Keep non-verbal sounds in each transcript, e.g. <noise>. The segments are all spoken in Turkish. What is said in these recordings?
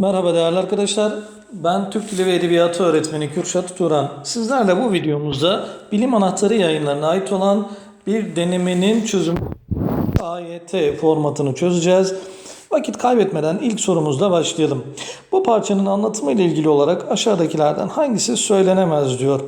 Merhaba değerli arkadaşlar. Ben Türk Dili ve Edebiyatı öğretmeni Kürşat Turan. Sizlerle bu videomuzda Bilim Anahtarı yayınlarına ait olan bir denemenin çözüm AYT formatını çözeceğiz. Vakit kaybetmeden ilk sorumuzla başlayalım. Bu parçanın anlatımı ile ilgili olarak aşağıdakilerden hangisi söylenemez diyor.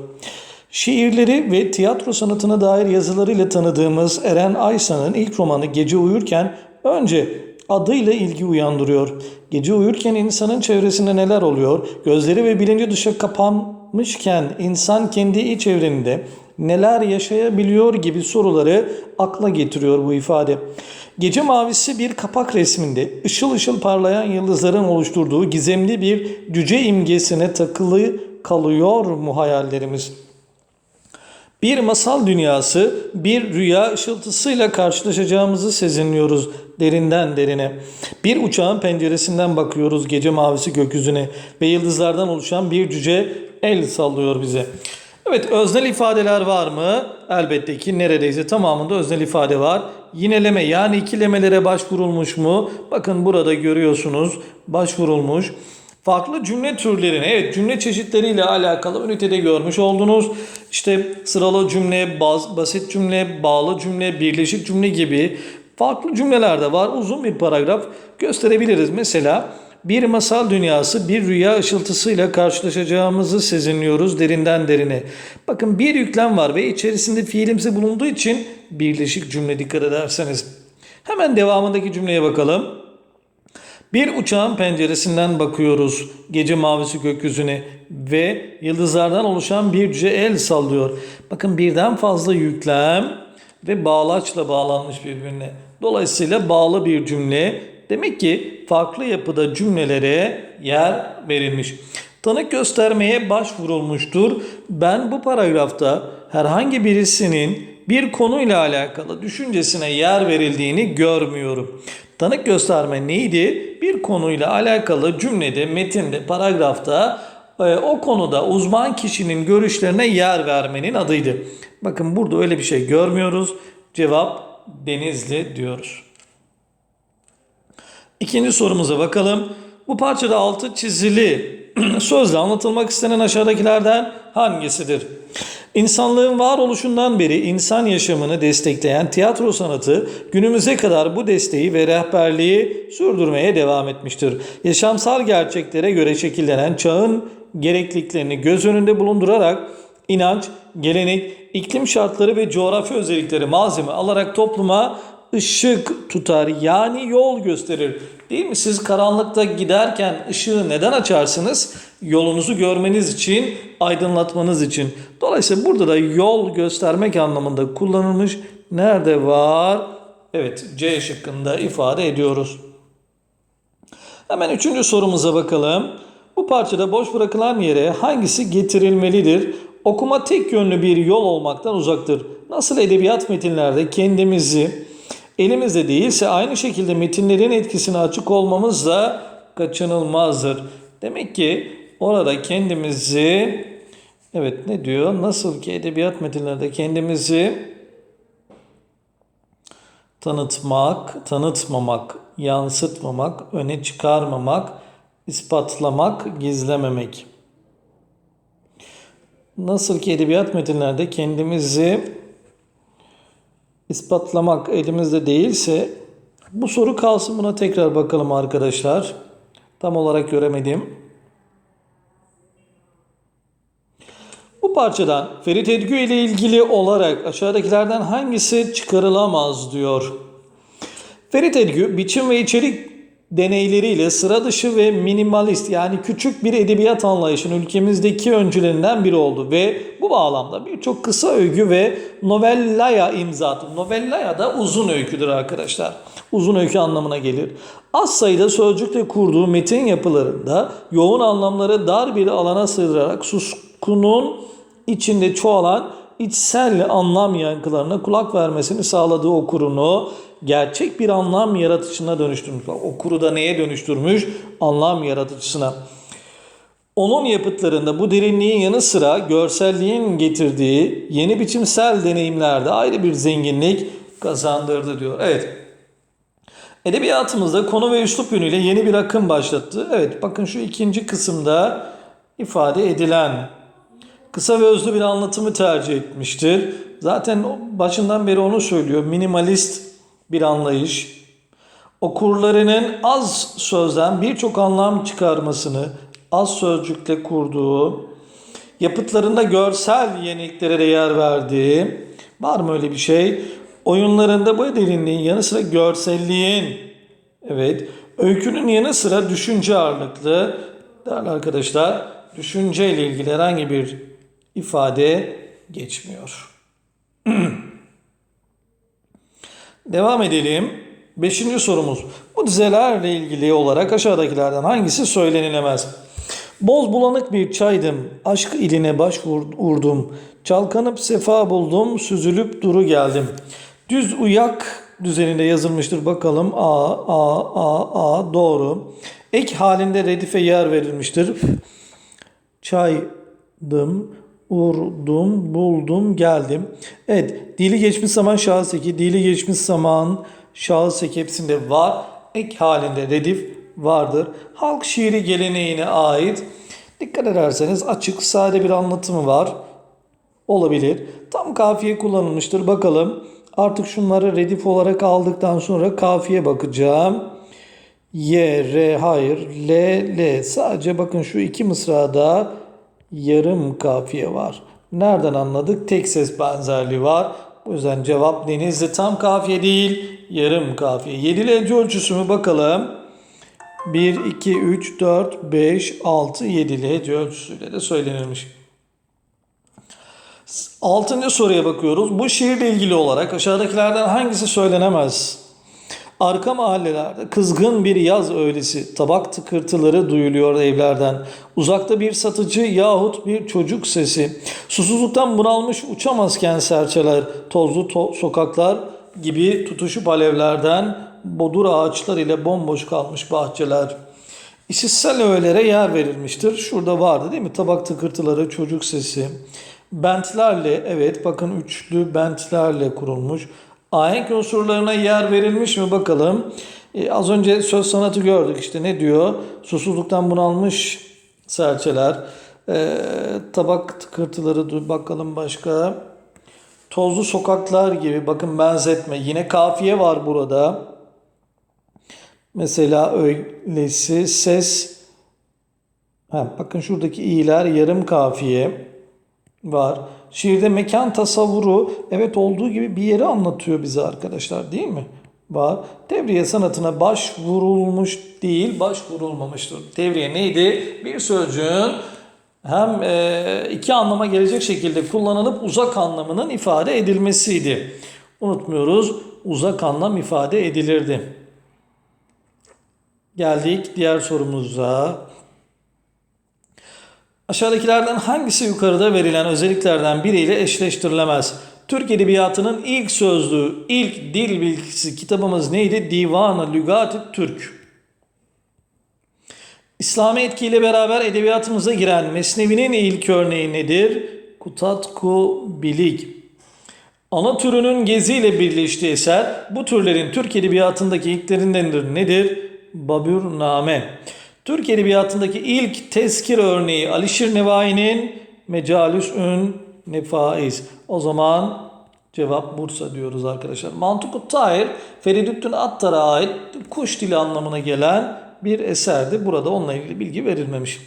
Şiirleri ve tiyatro sanatına dair yazılarıyla tanıdığımız Eren Aysa'nın ilk romanı Gece Uyurken önce adıyla ilgi uyandırıyor. Gece uyurken insanın çevresinde neler oluyor? Gözleri ve bilinci dışa kapanmışken insan kendi iç evreninde neler yaşayabiliyor gibi soruları akla getiriyor bu ifade. Gece mavisi bir kapak resminde ışıl ışıl parlayan yıldızların oluşturduğu gizemli bir cüce imgesine takılı kalıyor mu hayallerimiz? Bir masal dünyası, bir rüya ışıltısıyla karşılaşacağımızı sezinliyoruz derinden derine. Bir uçağın penceresinden bakıyoruz gece mavisi gökyüzüne ve yıldızlardan oluşan bir cüce el sallıyor bize. Evet öznel ifadeler var mı? Elbette ki neredeyse tamamında öznel ifade var. Yineleme yani ikilemelere başvurulmuş mu? Bakın burada görüyorsunuz başvurulmuş. Farklı cümle türlerini, evet cümle çeşitleriyle alakalı ünitede görmüş oldunuz. İşte sıralı cümle, baz, basit cümle, bağlı cümle, birleşik cümle gibi farklı cümleler de var. Uzun bir paragraf gösterebiliriz. Mesela bir masal dünyası bir rüya ışıltısıyla karşılaşacağımızı sezinliyoruz derinden derine. Bakın bir yüklem var ve içerisinde fiilimsi bulunduğu için birleşik cümle dikkat ederseniz. Hemen devamındaki cümleye bakalım. Bir uçağın penceresinden bakıyoruz gece mavisi gökyüzüne ve yıldızlardan oluşan bir cüce el sallıyor. Bakın birden fazla yüklem ve bağlaçla bağlanmış birbirine. Dolayısıyla bağlı bir cümle. Demek ki farklı yapıda cümlelere yer verilmiş. Tanık göstermeye başvurulmuştur. Ben bu paragrafta herhangi birisinin bir konuyla alakalı düşüncesine yer verildiğini görmüyorum. Tanık gösterme neydi? Bir konuyla alakalı cümlede, metinde, paragrafta e, o konuda uzman kişinin görüşlerine yer vermenin adıydı. Bakın burada öyle bir şey görmüyoruz. Cevap Denizli diyoruz. İkinci sorumuza bakalım. Bu parçada altı çizili <clears throat> sözle anlatılmak istenen aşağıdakilerden hangisidir? İnsanlığın varoluşundan beri insan yaşamını destekleyen tiyatro sanatı günümüze kadar bu desteği ve rehberliği sürdürmeye devam etmiştir. Yaşamsal gerçeklere göre şekillenen çağın gerekliliklerini göz önünde bulundurarak inanç, gelenek, iklim şartları ve coğrafi özellikleri malzeme alarak topluma ışık tutar yani yol gösterir. Değil mi? Siz karanlıkta giderken ışığı neden açarsınız? Yolunuzu görmeniz için, aydınlatmanız için. Dolayısıyla burada da yol göstermek anlamında kullanılmış. Nerede var? Evet C şıkkında ifade ediyoruz. Hemen üçüncü sorumuza bakalım. Bu parçada boş bırakılan yere hangisi getirilmelidir? Okuma tek yönlü bir yol olmaktan uzaktır. Nasıl edebiyat metinlerde kendimizi elimizde değilse aynı şekilde metinlerin etkisine açık olmamız da kaçınılmazdır. Demek ki orada kendimizi evet ne diyor? Nasıl ki edebiyat metinlerde kendimizi tanıtmak, tanıtmamak, yansıtmamak, öne çıkarmamak, ispatlamak, gizlememek. Nasıl ki edebiyat metinlerde kendimizi ispatlamak elimizde değilse bu soru kalsın buna tekrar bakalım arkadaşlar. Tam olarak göremedim. Bu parçadan Ferit Edgü ile ilgili olarak aşağıdakilerden hangisi çıkarılamaz diyor. Ferit Edgü biçim ve içerik deneyleriyle sıra dışı ve minimalist yani küçük bir edebiyat anlayışının ülkemizdeki öncülerinden biri oldu ve bu bağlamda birçok kısa öykü ve novellaya imza attı. Novellaya da uzun öyküdür arkadaşlar. Uzun öykü anlamına gelir. Az sayıda sözcükle kurduğu metin yapılarında yoğun anlamları dar bir alana sığdırarak suskunun içinde çoğalan içsel anlam yankılarına kulak vermesini sağladığı okurunu gerçek bir anlam yaratıcısına dönüştürmüş. Okuru da neye dönüştürmüş? Anlam yaratıcısına. Onun yapıtlarında bu derinliğin yanı sıra görselliğin getirdiği yeni biçimsel deneyimlerde ayrı bir zenginlik kazandırdı diyor. Evet. Edebiyatımızda konu ve üslup yönüyle yeni bir akım başlattı. Evet bakın şu ikinci kısımda ifade edilen kısa ve özlü bir anlatımı tercih etmiştir. Zaten başından beri onu söylüyor. Minimalist bir anlayış. Okurlarının az sözden birçok anlam çıkarmasını az sözcükle kurduğu, yapıtlarında görsel yeniliklere de yer verdiği, var mı öyle bir şey? Oyunlarında bu derinliğin yanı sıra görselliğin, evet, öykünün yanı sıra düşünce ağırlıklı, değerli arkadaşlar, düşünce ile ilgili herhangi bir ifade geçmiyor. <clears throat> Devam edelim. Beşinci sorumuz. Bu dizelerle ilgili olarak aşağıdakilerden hangisi söylenilemez? Boz bulanık bir çaydım, aşk iline başvurdum. Çalkanıp sefa buldum, süzülüp duru geldim. Düz uyak düzeninde yazılmıştır. Bakalım A, A, A, A doğru. Ek halinde redife yer verilmiştir. Çaydım, urdum, buldum, geldim. Evet, dili geçmiş zaman şahıs eki, dili geçmiş zaman şahıs eki hepsinde var. Ek halinde redif vardır. Halk şiiri geleneğine ait. Dikkat ederseniz açık, sade bir anlatımı var. Olabilir. Tam kafiye kullanılmıştır. Bakalım. Artık şunları redif olarak aldıktan sonra kafiye bakacağım. Y, R, hayır, L, L. Sadece bakın şu iki mısrada yarım kafiye var. Nereden anladık? Tek ses benzerliği var. Bu yüzden cevap denizli tam kafiye değil, yarım kafiye. Yedili hece ölçüsü mü bakalım. 1, 2, 3, 4, 5, 6, 7'li hece ölçüsüyle de söylenilmiş. Altıncı soruya bakıyoruz. Bu şiirle ilgili olarak aşağıdakilerden hangisi söylenemez? Arka mahallelerde kızgın bir yaz öğlesi, tabak tıkırtıları duyuluyor evlerden. Uzakta bir satıcı yahut bir çocuk sesi. Susuzluktan bunalmış uçamazken serçeler, tozlu to- sokaklar gibi tutuşup alevlerden bodur ağaçlar ile bomboş kalmış bahçeler. İşitsel öğelere yer verilmiştir. Şurada vardı değil mi? Tabak tıkırtıları, çocuk sesi. Bentlerle, evet bakın üçlü bentlerle kurulmuş. Ahenk unsurlarına yer verilmiş mi bakalım. Ee, az önce söz sanatı gördük işte ne diyor? Susuzluktan bunalmış serçeler. Ee, tabak tıkırtıları dur bakalım başka. Tozlu sokaklar gibi bakın benzetme. Yine kafiye var burada. Mesela öylesi ses. Ha, bakın şuradaki i'ler yarım kafiye var. Şiirde mekan tasavvuru evet olduğu gibi bir yeri anlatıyor bize arkadaşlar değil mi? Var. Devriye sanatına başvurulmuş değil, başvurulmamıştır. Devriye neydi? Bir sözcüğün hem e, iki anlama gelecek şekilde kullanılıp uzak anlamının ifade edilmesiydi. Unutmuyoruz uzak anlam ifade edilirdi. Geldik diğer sorumuza. Aşağıdakilerden hangisi yukarıda verilen özelliklerden biriyle eşleştirilemez? Türk Edebiyatı'nın ilk sözlüğü, ilk dil bilgisi kitabımız neydi? Divan-ı Lügat-ı Türk. İslami etkiyle beraber edebiyatımıza giren Mesnevi'nin ilk örneği nedir? Kutatku Bilik. Ana türünün geziyle birleştiği eser bu türlerin Türk Edebiyatı'ndaki ilklerindendir. Nedir? Babürname. Türk Edebiyatı'ndaki ilk tezkir örneği Alişir Nevai'nin Mecalisün Nefaiz. O zaman cevap Bursa diyoruz arkadaşlar. Mantukut Tahir, Feridüddin Attar'a ait kuş dili anlamına gelen bir eserdi. Burada onunla ilgili bilgi verilmemiş.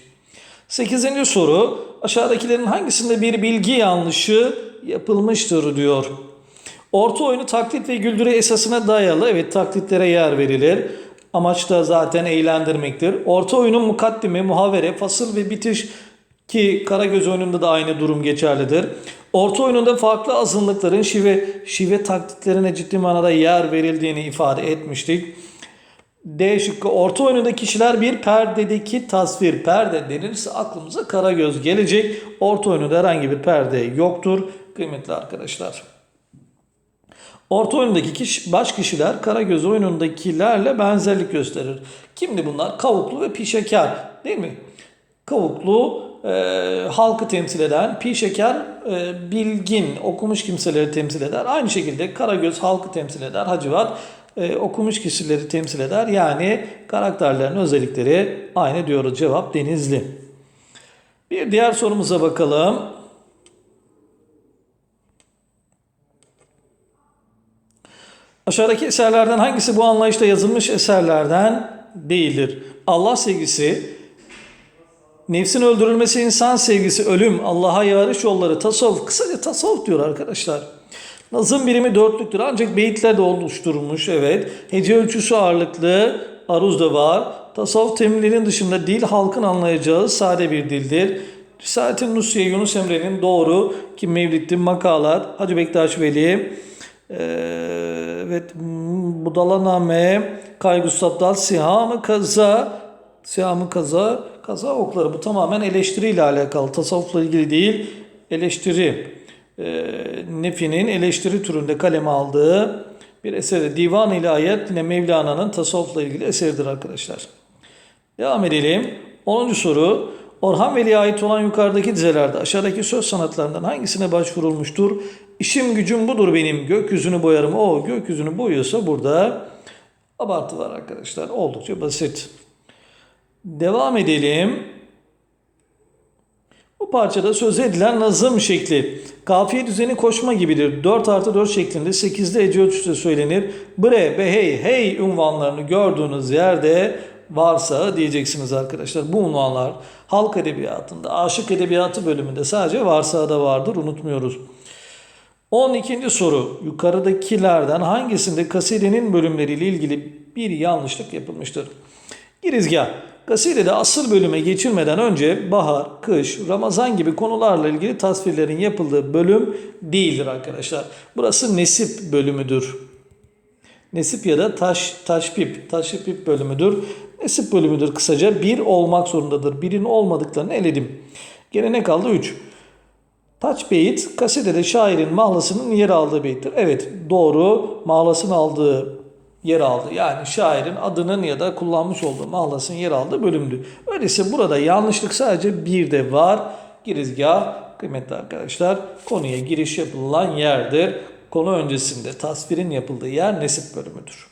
Sekizinci soru. Aşağıdakilerin hangisinde bir bilgi yanlışı yapılmıştır diyor. Orta oyunu taklit ve güldürü esasına dayalı. Evet taklitlere yer verilir. Amaç da zaten eğlendirmektir. Orta oyunun mukaddimi, muhavere, fasıl ve bitiş ki Karagöz oyununda da aynı durum geçerlidir. Orta oyununda farklı azınlıkların şive, şive taklitlerine ciddi manada yer verildiğini ifade etmiştik. D şıkkı orta oyununda kişiler bir perdedeki tasvir. Perde denirse aklımıza Karagöz gelecek. Orta oyununda herhangi bir perde yoktur kıymetli arkadaşlar. Orta oyundaki kişi, baş kişiler Karagöz oyunundakilerle benzerlik gösterir. Kimdi bunlar? Kavuklu ve Pişeker değil mi? Kavuklu e, halkı temsil eden, Pişeker e, bilgin, okumuş kimseleri temsil eder. Aynı şekilde Karagöz halkı temsil eder. Hacivat e, okumuş kişileri temsil eder. Yani karakterlerin özellikleri aynı diyoruz. Cevap Denizli. Bir diğer sorumuza bakalım. Aşağıdaki eserlerden hangisi bu anlayışta yazılmış eserlerden değildir? Allah sevgisi, nefsin öldürülmesi, insan sevgisi, ölüm, Allah'a yarış yolları, tasavvuf. Kısaca tasavvuf diyor arkadaşlar. Nazım birimi dörtlüktür ancak beyitler de oluşturulmuş evet. Hece ölçüsü ağırlıklı, aruz da var. Tasavvuf terimlerinin dışında dil halkın anlayacağı sade bir dildir. Risalet-i Nusriye Yunus Emre'nin doğru ki Mevlid'in makalat, Hacı Bektaş Veli, ee, evet Budalaname, Kaygı Abdal, Sihamı Kaza, Sihamı Kaza, Kaza okları bu tamamen eleştiriyle alakalı. Tasavvufla ilgili değil, eleştiri. Ee, Nefi'nin eleştiri türünde kaleme aldığı bir eseri. Divan-ı İlahiyat yine Mevlana'nın tasavvufla ilgili eseridir arkadaşlar. Devam edelim. 10. soru. Orhan Veli'ye ait olan yukarıdaki dizelerde aşağıdaki söz sanatlarından hangisine başvurulmuştur? İşim gücüm budur benim. Gökyüzünü boyarım. O gökyüzünü boyuyorsa burada abartı var arkadaşlar. Oldukça basit. Devam edelim. Bu parçada söz edilen nazım şekli. Kafiye düzeni koşma gibidir. 4 artı 4 şeklinde 8'de ece ölçüsü söylenir. Bre, be, hey, hey unvanlarını gördüğünüz yerde varsa diyeceksiniz arkadaşlar. Bu unvanlar halk edebiyatında, aşık edebiyatı bölümünde sadece varsa da vardır unutmuyoruz. 12. soru. Yukarıdakilerden hangisinde kasidenin bölümleriyle ilgili bir yanlışlık yapılmıştır? Girizgah. Kasidede asıl bölüme geçilmeden önce bahar, kış, ramazan gibi konularla ilgili tasvirlerin yapıldığı bölüm değildir arkadaşlar. Burası nesip bölümüdür. Nesip ya da taş, taşpip, taşpip bölümüdür. Nesip bölümüdür kısaca. Bir olmak zorundadır. Birin olmadıklarını eledim. Gene ne kaldı? 3. Taç beyit kasidede şairin mahlasının yer aldığı beyittir. Evet doğru mahlasın aldığı yer aldı. Yani şairin adının ya da kullanmış olduğu mahlasın yer aldığı bölümdü. Öyleyse burada yanlışlık sadece bir de var. Girizgah kıymetli arkadaşlar konuya giriş yapılan yerdir. Konu öncesinde tasvirin yapıldığı yer nesip bölümüdür.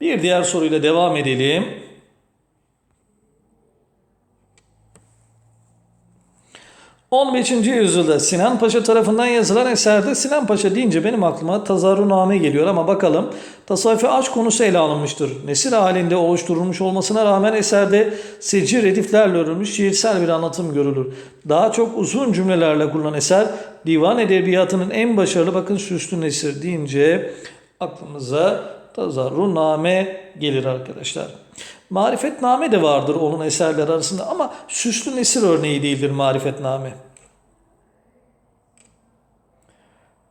Bir diğer soruyla devam edelim. ...15. yüzyılda Sinan Paşa tarafından yazılan eserde Sinan Paşa deyince benim aklıma Tazarruname geliyor ama bakalım tasavvufi aşk konusu ele alınmıştır. Nesir halinde oluşturulmuş olmasına rağmen eserde seci rediflerle örülmüş şiirsel bir anlatım görülür. Daha çok uzun cümlelerle kurulan eser divan edebiyatının en başarılı bakın Süslü Nesir deyince aklımıza Tazarruname gelir arkadaşlar. Marifetname de vardır onun eserleri arasında ama süslü nesir örneği değildir marifetname.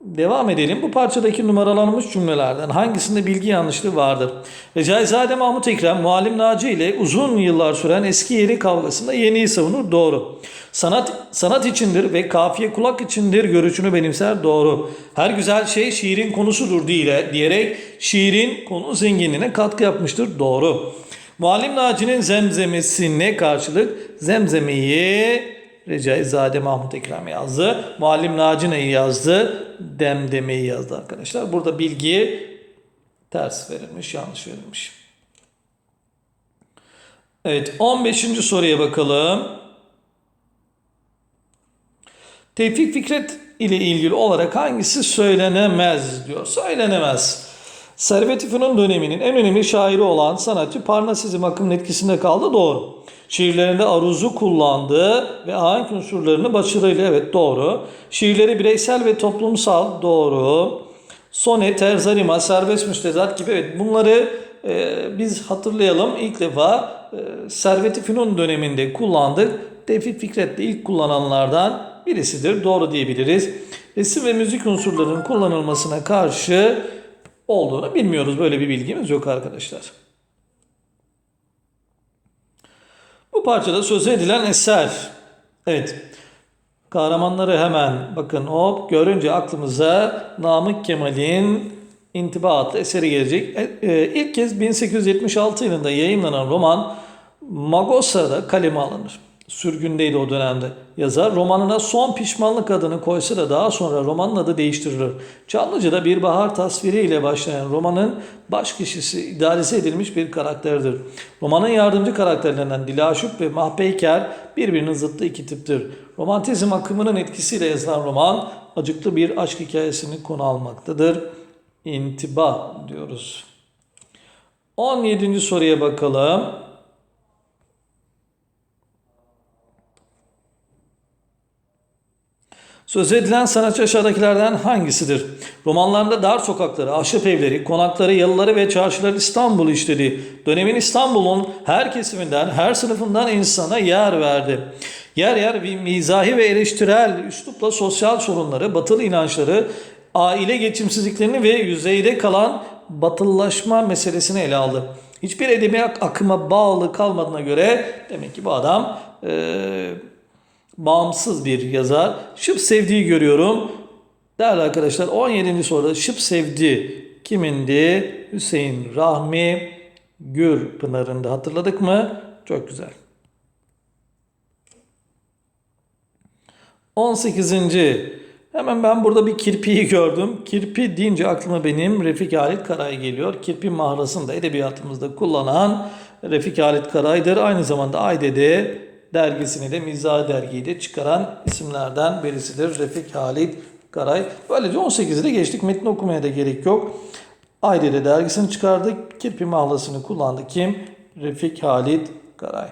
Devam edelim. Bu parçadaki numaralanmış cümlelerden hangisinde bilgi yanlışlığı vardır? Recaizade Mahmut Ekrem, Muallim Naci ile uzun yıllar süren eski yeni kavgasında yeniyi savunur. Doğru. Sanat sanat içindir ve kafiye kulak içindir görüşünü benimser. Doğru. Her güzel şey şiirin konusudur diye diyerek şiirin konu zenginliğine katkı yapmıştır. Doğru. Muallim Naci'nin zemzemesine karşılık zemzemeyi Recaizade Mahmut Ekrem yazdı. Muallim Naci neyi yazdı? Demdemeyi yazdı arkadaşlar. Burada bilgi ters verilmiş, yanlış verilmiş. Evet 15. soruya bakalım. Tevfik Fikret ile ilgili olarak hangisi söylenemez diyor. Söylenemez. Servet-i Fünun döneminin en önemli şairi olan sanatçı Parnasizm akımının etkisinde kaldı doğru. Şiirlerinde aruzu kullandı ve ahenk unsurlarını başarıyla evet doğru. Şiirleri bireysel ve toplumsal doğru. Sonet, terzarima, serbest müstezat gibi evet bunları e, biz hatırlayalım. İlk defa e, Servet-i Fünun döneminde kullandık. Tevfik Fikret de ilk kullananlardan birisidir. Doğru diyebiliriz. Resim ve müzik unsurlarının kullanılmasına karşı olduğunu bilmiyoruz. Böyle bir bilgimiz yok arkadaşlar. Bu parçada söz edilen eser. Evet. Kahramanları hemen bakın hop görünce aklımıza Namık Kemal'in İntiba eseri gelecek. E, e, ilk kez 1876 yılında yayınlanan roman Magosa'da kaleme alınır. Sürgündeydi o dönemde. Yazar romanına son pişmanlık adını koysa da daha sonra romanın adı değiştirilir. Çamlıca'da bir bahar tasviriyle başlayan romanın baş kişisi idealize edilmiş bir karakterdir. Romanın yardımcı karakterlerinden Dilaşup ve Mahpeyker birbirinin zıttı iki tiptir. Romantizm akımının etkisiyle yazılan roman acıklı bir aşk hikayesini konu almaktadır. İntiba diyoruz. 17. soruya bakalım. Söz edilen sanatçı aşağıdakilerden hangisidir? Romanlarında dar sokakları, ahşap evleri, konakları, yalıları ve çarşıları İstanbul'u işledi. Dönemin İstanbul'un her kesiminden, her sınıfından insana yer verdi. Yer yer bir mizahi ve eleştirel üslupla sosyal sorunları, batılı inançları, aile geçimsizliklerini ve yüzeyde kalan batılılaşma meselesini ele aldı. Hiçbir edebiyat akıma bağlı kalmadığına göre demek ki bu adam eee bağımsız bir yazar. Şıp sevdiği görüyorum. Değerli arkadaşlar 17. soruda şıp sevdi kimindi? Hüseyin Rahmi Gürpınar'ında hatırladık mı? Çok güzel. 18. Hemen ben burada bir kirpiyi gördüm. Kirpi deyince aklıma benim Refik Halit Karay geliyor. Kirpi mağarasında edebiyatımızda kullanan Refik Halit Karay'dır. Aynı zamanda Ayde'de dergisini de Mizah dergiyi de çıkaran isimlerden birisidir. Refik Halit Karay. Böylece 18'i de geçtik. Metni okumaya da gerek yok. Ayde'de dergisini çıkardık. Kirpi mahlasını kullandı. Kim? Refik Halit Karay.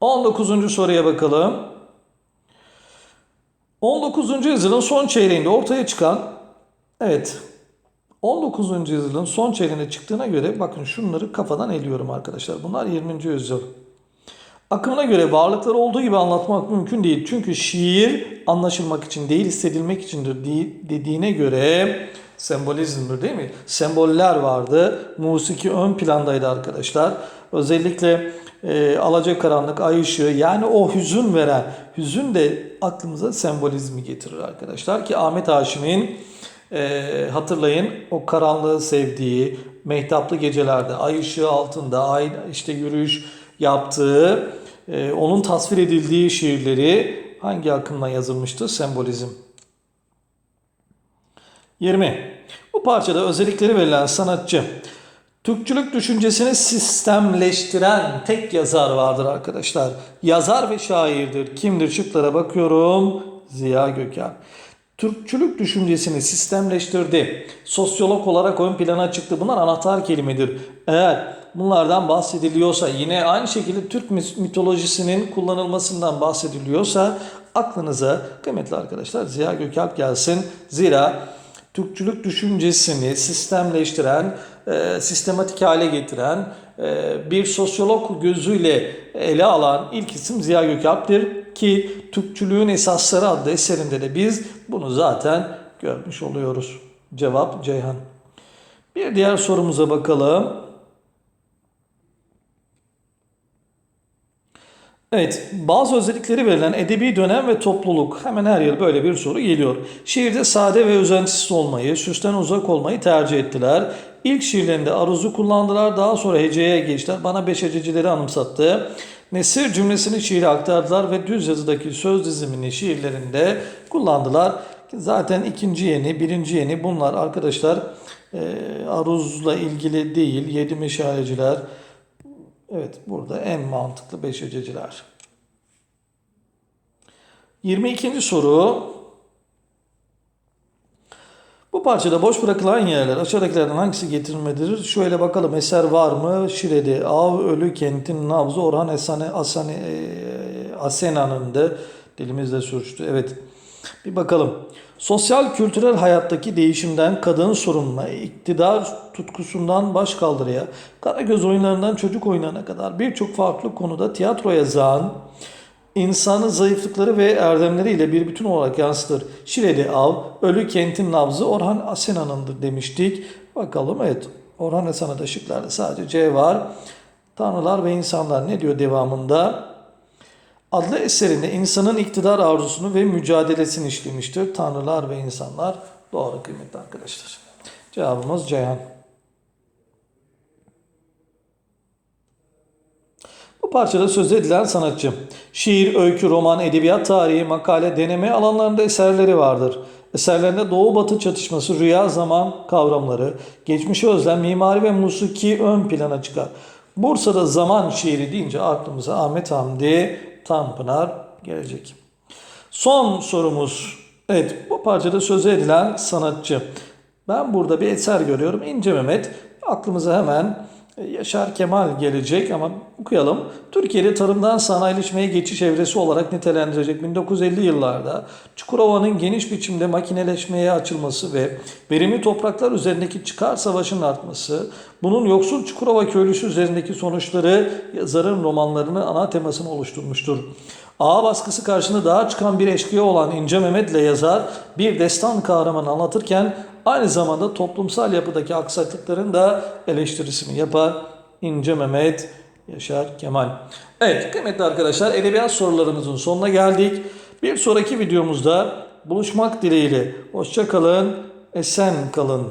19. soruya bakalım. 19. yüzyılın son çeyreğinde ortaya çıkan evet 19. yüzyılın son çeyreğinde çıktığına göre bakın şunları kafadan eliyorum arkadaşlar. Bunlar 20. yüzyıl. Akımına göre varlıkları olduğu gibi anlatmak mümkün değil. Çünkü şiir anlaşılmak için değil hissedilmek içindir dediğine göre sembolizmdir değil mi? Semboller vardı. Musiki ön plandaydı arkadaşlar. Özellikle e, alacakaranlık, ay ışığı yani o hüzün veren, hüzün de aklımıza sembolizmi getirir arkadaşlar. Ki Ahmet Haşim'in e, hatırlayın o karanlığı sevdiği, mehtaplı gecelerde ay ışığı altında, ay işte yürüyüş yaptığı, e, onun tasvir edildiği şiirleri hangi akımla yazılmıştı? Sembolizm. 20. Bu parçada özellikleri verilen sanatçı Türkçülük düşüncesini sistemleştiren tek yazar vardır arkadaşlar. Yazar ve şairdir. Kimdir? Şıklara bakıyorum. Ziya Gökalp. Türkçülük düşüncesini sistemleştirdi. Sosyolog olarak ön plana çıktı. Bunlar anahtar kelimedir. Eğer bunlardan bahsediliyorsa yine aynı şekilde Türk mitolojisinin kullanılmasından bahsediliyorsa aklınıza kıymetli arkadaşlar Ziya Gökalp gelsin. Zira Türkçülük düşüncesini sistemleştiren, e, sistematik hale getiren, e, bir sosyolog gözüyle ele alan ilk isim Ziya Gökalp'tir ki Türkçülüğün Esasları adlı eserinde de biz bunu zaten görmüş oluyoruz. Cevap Ceyhan. Bir diğer sorumuza bakalım. Evet, bazı özellikleri verilen edebi dönem ve topluluk hemen her yıl böyle bir soru geliyor. Şiirde sade ve özentisiz olmayı, süsten uzak olmayı tercih ettiler. İlk şiirlerinde aruzu kullandılar, daha sonra heceye geçtiler. Bana beş hececileri anımsattı. Nesir cümlesini şiire aktardılar ve düz yazıdaki söz dizimini şiirlerinde kullandılar. Zaten ikinci yeni, birinci yeni bunlar arkadaşlar e, aruzla ilgili değil, yedi meşaleciler, Evet burada en mantıklı beşececiler. 22. soru. Bu parçada boş bırakılan yerler aşağıdakilerden hangisi getirilmelidir? Şöyle bakalım eser var mı? Şiredi, Av, Ölü Kent'in nabzı Orhan Esane, Asane, e, Asena'nın da dilimizde sürçtü. Evet bir bakalım. Sosyal kültürel hayattaki değişimden kadın sorununa, iktidar tutkusundan baş kaldırıya, Karagöz oyunlarından çocuk oyunlarına kadar birçok farklı konuda tiyatro yazan, insanın zayıflıkları ve erdemleriyle bir bütün olarak yansıtır. Şireli Av, Ölü Kentin Nabzı Orhan Asena'nındır demiştik. Bakalım evet Orhan Asena'da şıklarda sadece C var. Tanrılar ve insanlar ne diyor devamında? adlı eserinde insanın iktidar arzusunu ve mücadelesini işlemiştir. Tanrılar ve insanlar doğru kıymetli arkadaşlar. Cevabımız Ceyhan. Bu parçada söz edilen sanatçı. Şiir, öykü, roman, edebiyat tarihi, makale, deneme alanlarında eserleri vardır. Eserlerinde doğu batı çatışması, rüya zaman kavramları, geçmişe özlem, mimari ve musiki ön plana çıkar. Bursa'da zaman şiiri deyince aklımıza Ahmet Hamdi Tanpınar gelecek. Son sorumuz. Evet bu parçada söz edilen sanatçı. Ben burada bir eser görüyorum. İnce Mehmet. Aklımıza hemen Yaşar Kemal gelecek ama okuyalım. Türkiye'de tarımdan sanayileşmeye geçiş evresi olarak nitelendirecek 1950 yıllarda Çukurova'nın geniş biçimde makineleşmeye açılması ve verimli topraklar üzerindeki çıkar savaşının artması, bunun yoksul Çukurova köylüsü üzerindeki sonuçları yazarın romanlarını ana temasını oluşturmuştur. Ağa baskısı karşısında daha çıkan bir eşkıya olan İnce Mehmet'le yazar bir destan kahramanı anlatırken aynı zamanda toplumsal yapıdaki aksaklıkların da eleştirisini yapar. İnce Mehmet Yaşar Kemal. Evet kıymetli arkadaşlar edebiyat sorularımızın sonuna geldik. Bir sonraki videomuzda buluşmak dileğiyle. Hoşça kalın, esen kalın.